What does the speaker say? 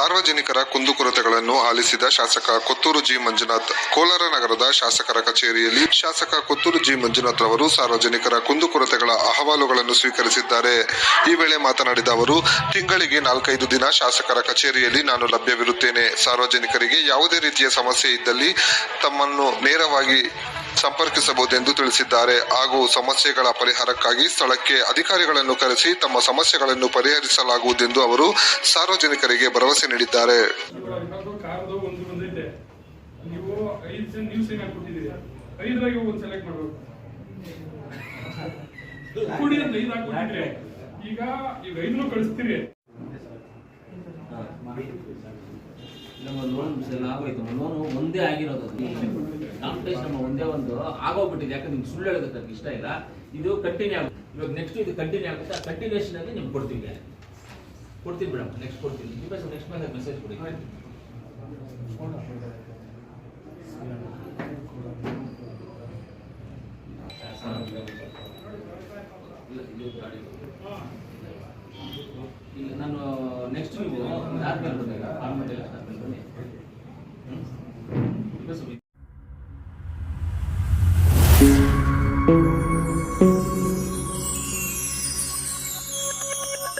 ಸಾರ್ವಜನಿಕರ ಕುಂದುಕೊರತೆಗಳನ್ನು ಆಲಿಸಿದ ಶಾಸಕ ಕೊತ್ತೂರು ಜಿ. ಮಂಜುನಾಥ್, ಕೋಲಾರ ನಗರದ ಶಾಸಕರ ಕಚೇರಿಯಲ್ಲಿ ಶಾಸಕ ಕೊತ್ತೂರು ಜಿ. ಮಂಜುನಾಥ್ ಅವರು ಸಾರ್ವಜನಿಕರ ಕುಂದುಕೊರತೆಗಳ ಅಹವಾಲುಗಳನ್ನು ಸ್ವೀಕರಿಸಿದ್ದಾರೆ. ಈ ವೇಳೆ ಮಾತನಾಡಿದ ಅವರು, ತಿಂಗಳಿಗೆ ನಾಲ್ಕೈದು ದಿನ ಶಾಸಕರ ಕಚೇರಿಯಲ್ಲಿ ನಾನು ಲಭ್ಯವಿರುತ್ತೇನೆ. ಸಾರ್ವಜನಿಕರಿಗೆ ಯಾವುದೇ ರೀತಿಯ ಸಮಸ್ಯೆ ಇದ್ದಲ್ಲಿ ತಮ್ಮನ್ನು ನೇರವಾಗಿ ಸಂಪರ್ಕಿಸಬಹುದೆಂದು ತಿಳಿಸಿದ್ದಾರೆ. ಹಾಗೂ ಸಮಸ್ಯೆಗಳ ಪರಿಹಾರಕ್ಕಾಗಿ ಸ್ಥಳಕ್ಕೆ ಅಧಿಕಾರಿಗಳನ್ನು ಕರೆಸಿ ತಮ್ಮ ಸಮಸ್ಯೆಗಳನ್ನು ಪರಿಹರಿಸಲಾಗುವುದೆಂದು ಅವರು ಸಾರ್ವಜನಿಕರಿಗೆ ಭರವಸೆ ನೀಡಿದ್ದಾರೆ. ಇರೋದು ನಮ್ಮ ಲೋನ್ ಲಾಭ ಆಗೋಯ್ತು. ಲೋನ್ ಒಂದೇ ಆಗಿರೋದು ಕಾಂಪಿಟೇಷನ್ ನಮ್ಮ ಒಂದೇ ಒಂದು. ಆಗೋಗ್ಬಿಟ್ಟಿದೆ. ಯಾಕಂದ್ರೆ ನಿಮ್ಗೆ ಸುಳ್ಳು ಹೇಳೋದಕ್ಕೆ ನನಗೆ ಇಷ್ಟ ಇಲ್ಲ. ಇದು ಕಂಟಿನ್ಯೂ ಆಗುತ್ತೆ. ಇವಾಗ ನೆಕ್ಸ್ಟ್ ಇದು ಕಂಟಿನ್ಯೂ ಆಗುತ್ತೆ. ಆ ಕಂಟಿನ್ಯೂಷನ್ ಅಲ್ಲಿ ನಿಮ್ಗೆ ಕೊಡ್ತೀವಿ. ಕೊಡ್ತೀನಿ ಮೇಡಮ್ ನೆಕ್ಸ್ಟ್ ಕೊಡ್ತೀನಿ. ನೀವು ನೆಕ್ಸ್ಟ್ ಬಂದಾಗ ಮೆಸೇಜ್ ಕೊಡಿ. ಇಲ್ಲ. ನೆಕ್ಸ್ಟ್ ನೀವು ಆದ್ಮೇಲೆ ಬಂದಾಗ ಆದ್ಮೇಲೆ ಆದ್ಮೇಲೆ ಬನ್ನಿ ಸ್ವಲ್ಪ